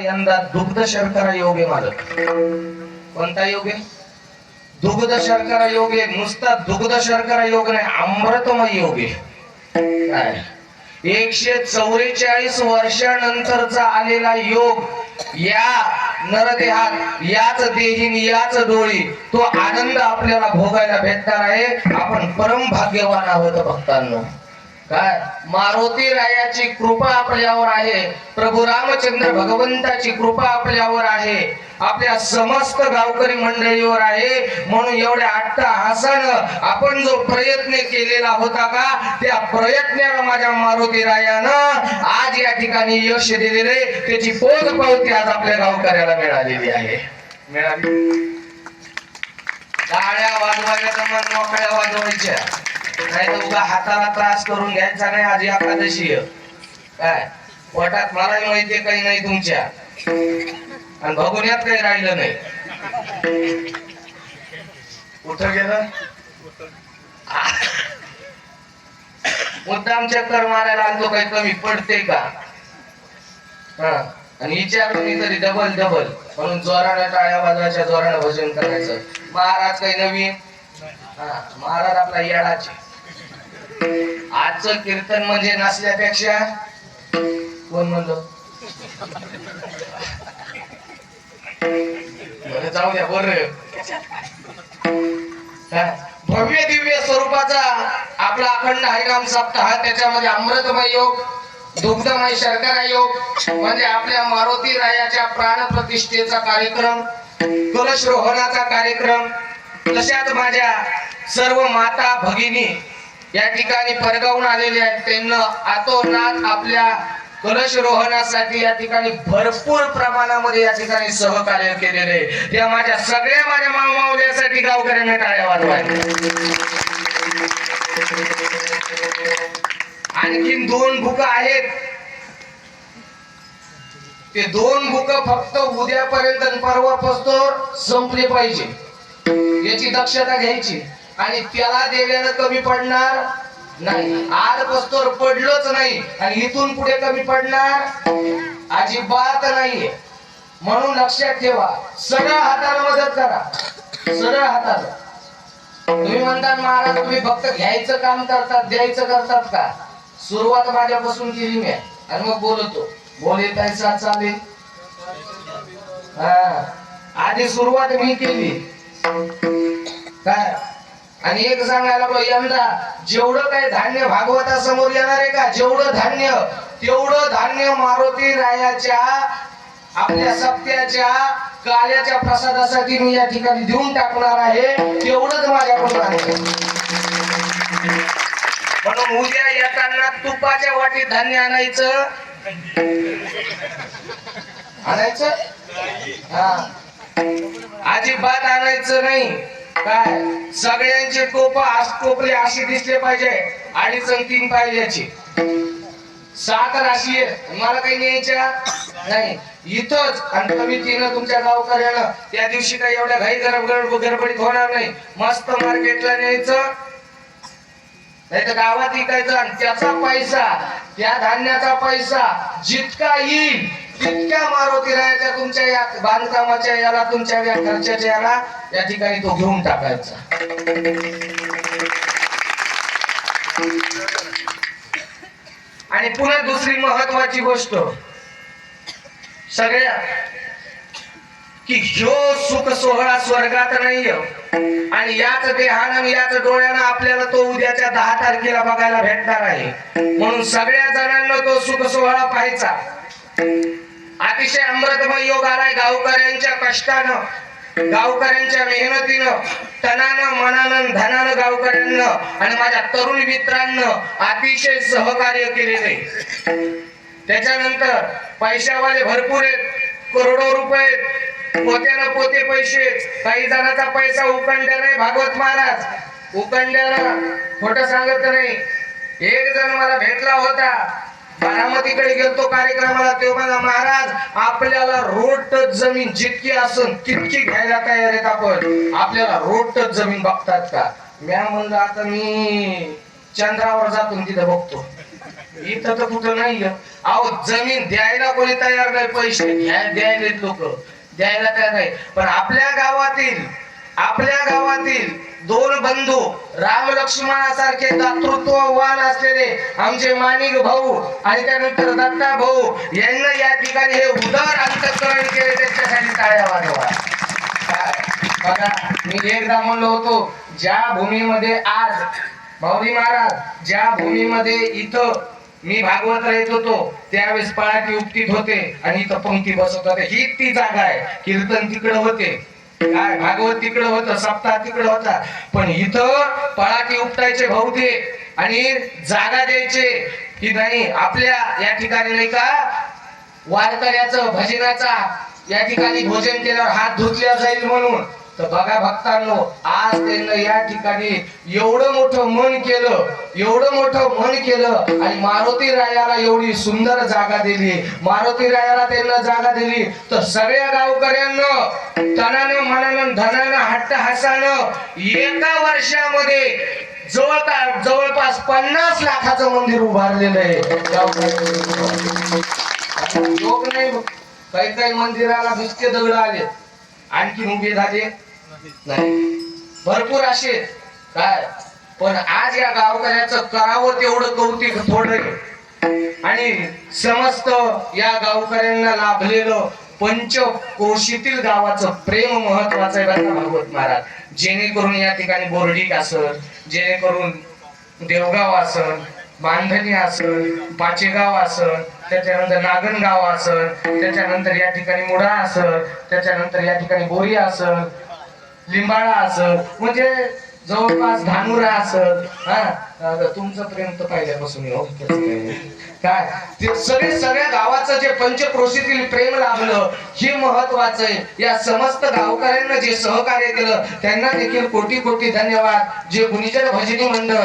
यंदा दुग्ध शर्करा योग आहे मालक. कोणता योग? आहे दुग्ध शर्करा योग आहे नुसता दुग्ध शर्करा योग नाही अमृतमय योग. आहे काय? एकशे चौवेचाळीस वर्षानंतरचा आलेला योग या नरदेहात याच देहीन याच डोळी तो आनंद आपल्याला भोगायला भेटणार आहे. आपण परम भाग्यवान आहोत भक्तांना. काय? मारुती रायाची कृपा आपल्यावर आहे. प्रभू रामचंद्र भगवंताची कृपा आपल्यावर आहे. आपल्या समस्त गावकरी मंडळीवर आहे. म्हणून एवढ्या अट्टहासानं आपण जो प्रयत्न केलेला होता का त्या प्रयत्नाला माझ्या मारुती रायानं आज या ठिकाणी यश दिलेले त्याची पोच पावती आज आपल्या गावकऱ्याला मिळालेली आहे. मिळाली. टाळ्या वाजवायच्या मन मोकळ्या वाजवायच्या. नाही तर उगा हाताला त्रास करून घ्यायचा नाही आज एकादशी आहे. काय? पोटात मलाही माहितीये काही नाही तुमच्या. आणि भगुन्यात काही राहिलं नाही. कुठं गेलं? मुद्दाम चक्कर मारायला आलतो काही कमी पडते का? हा. आणि मी तरी डबल डबल म्हणून जोरानं टाळ्या वाजवायच्या जोरानं भजन करायचं. महाराज काही नवीन? हा. महाराज आपला येडाचे. आजचं कीर्तन म्हणजे नसल्यापेक्षा कोण म्हणतो? जाऊ द्या बर. भव्य दिव्य स्वरूपाचा आपला अखंड हरिनाम सप्ताह त्याच्यामध्ये अमृतमय योग दुग्धमय शर्करा योग म्हणजे आपल्या मारुती रायाच्या प्राण प्रतिष्ठेचा कार्यक्रम कलश रोहणाचा कार्यक्रम तशाच माझ्या सर्व माता भगिनी या ठिकाणी परगावून आलेले आहेत. त्यांना आतोनात आपल्या कलश रोहणासाठी या ठिकाणी भरपूर प्रमाणामध्ये या ठिकाणी सहकार्य केलेले आहे. या माझ्या सगळ्या माझ्या मावमावल्यासाठी गावकऱ्यांना टाळ्या वाजवाय आणखीन दोन भूक आहेत. ते दोन भूक फक्त उद्यापर्यंत परवा परवापासून संपले पाहिजे. याची दक्षता घ्यायची. आणि त्याला देण्यानं कमी पडणार नाही. आज पस्तोर पडलोच नाही. आणि इथून पुढे कमी पडणार अजिबात नाहीये म्हणून लक्षात ठेवा. सरळ हाताला मदत करा. सरळ हाताला. तुम्ही म्हणता महाराज तुम्ही फक्त घ्यायचं काम करतात द्यायचं करतात का? सुरुवात माझ्यापासून केली मी. आणि मग बोलतो. बोल येतायचा चालेल. हा. आधी सुरुवात मी केली. काय? आणि एक सांगायला बघ यंदा जेवढं काही धान्य भागवता समोर येणार आहे का? जेवढं धान्य तेवढं धान्य मारुती रायाच्या आपल्या सप्त्याच्या काल्याच्या प्रसादासाठी मी या ठिकाणी देऊन टाकणार आहे. तेवढंच माझ्याकडून आहे. म्हणून उद्या येताना तुपाच्या वाटीत धान्य आणायचं. आणायचं? हा. अजिबात आणायचं नाही. काय? सगळ्यांचे टोप टोपले असे दिसले पाहिजे अडीच आणि तीन पाहिजे सात राशी आहे मला काही न्यायच्या? नाही. इथंच आणि कमिटीनं तुमच्या गावकऱ्यानं त्या दिवशी काही एवढ्या घाई गरब गडबडीत होणार नाही. मस्त मार्केटला न्यायचं. नाही तर गावात विकायचं आणि त्याचा पैसा त्या धान्याचा पैसा जितका येईल तितक्या मारुती रायाच्या तुमच्या या बांधकामाच्या याला तुमच्या या खर्चाच्या याला या ठिकाणी तो घेऊन टाकायचा. आणि पुन्हा दुसरी महत्वाची गोष्ट. सगळ्या की ह्यो सुख सोहळा स्वर्गात नाहीये. आणि याच देहानं याच डोळ्यानं आपल्याला तो उद्याच्या दहा तारखेला बघायला भेटणार आहे. म्हणून सगळ्या जणांना तो सुख सोहळा पाहायचा. अतिशय अमृतमय योग आलाय गावकऱ्यांच्या कष्टानं गावकऱ्यांच्या मेहनतीनं तनानं मनानं धनानं गावकऱ्यांना आणि माझ्या तरुण मित्रांनं अतिशय सहकार्य केलेले. त्याच्यानंतर पैशावाले भरपूर आहेत करोडो रुपये पोत्यानं पोते पैसे काही जणांचा पैसा उकंड्या नाही भागवत महाराज. उकंड्यानं खोट सांगत नाही. एक जण मला भेटला होता. बारामतीकडे गेलतो कार्यक्रमाला तेव्हा म्हणा महाराज आपल्याला रोड टच जमीन जितकी असून तितकी घ्यायला तयार आहेत आपण. आपल्याला रोड टच जमीन बघतात का? म्या म्हणलं आता मी चंद्रावर जातो तिथं बघतो. इथं तर कुठं नाही अहो जमीन द्यायला कोणी तयार नाही पैसे द्यायला लोक. द्यायला तयार नाही. पण आपल्या गावातील आपल्या गावातील दोन बंधू राम लक्ष्मणासारखे दातृत्ववान असलेले आमचे माणिक भाऊ आणि त्यानंतर दत्ता भाऊ यांना या ठिकाणी हे उदार अंतकरण केले त्यांच्यासाठी टाळ्या वाजवा. बघा मी एकदा म्हणलो होतो ज्या भूमीमध्ये आज भाऊजी महाराज ज्या भूमीमध्ये इथं मी भागवत येत होतो त्यावेळेस पळाटी उपटीत होते आणि इथं पंक्ती बसत होते ही ती जागा आहे कीर्तन तिकडं होते. काय भागवत तिकडं होतं सप्ताह तिकडं होता. पण इथं पळाटी उपटायचे भाऊ ते आणि जागा द्यायचे. की नाही आपल्या या ठिकाणी नाही का वारकऱ्याचं भजनाचा या ठिकाणी भोजन केल्यावर हात धुतल्या जाईल म्हणून. तर बघा भक्तांनो आज त्यांना या ठिकाणी एवढं मोठं मन केलं एवढं मोठं मन केलं आणि मारुती रायाला एवढी सुंदर जागा दिली. मारुती रायाला त्यांना जागा दिली. तर सगळ्या गावकऱ्यांना तनानं मनानं धनानं हट्ट हसानं एका वर्षामध्ये जवळपास जवळपास पन्नास लाखाचं मंदिर उभारलेलं आहे. योग नाही काही काही मंदिराला नुसते दगड आले आणखी उभे झाले. नाही. भरपूर असे. काय? पण आज या गावकऱ्याचं करावं तेवढं कौतिक थोडं आणि समस्त या गावकऱ्यांना लाभलेलं पंचकोशीतील गावाचं प्रेम महत्वाचं आहे बघा भागवत महाराज. जेणेकरून या ठिकाणी बोर्डिक असल जेणेकरून देवगाव असल बांधणी असल पाचेगाव असल त्याच्यानंतर नागणगाव असल त्याच्यानंतर या ठिकाणी मुडा असल त्याच्यानंतर या ठिकाणी बोरी असल लिंबाळा असत म्हणजे जवळपास धानुरा असत. हा? तुमचं प्रेम तर पहिल्यापासून हो. काय? ते सगळे सगळ्या गावाचं जे पंचक्रोशीतील प्रेम लाभलं हे महत्वाचं आहे. या समस्त गावकऱ्यांना जे सहकार्य केलं त्यांना देखील कोटी कोटी धन्यवाद. जे गुणीजन भजनी मंडळ.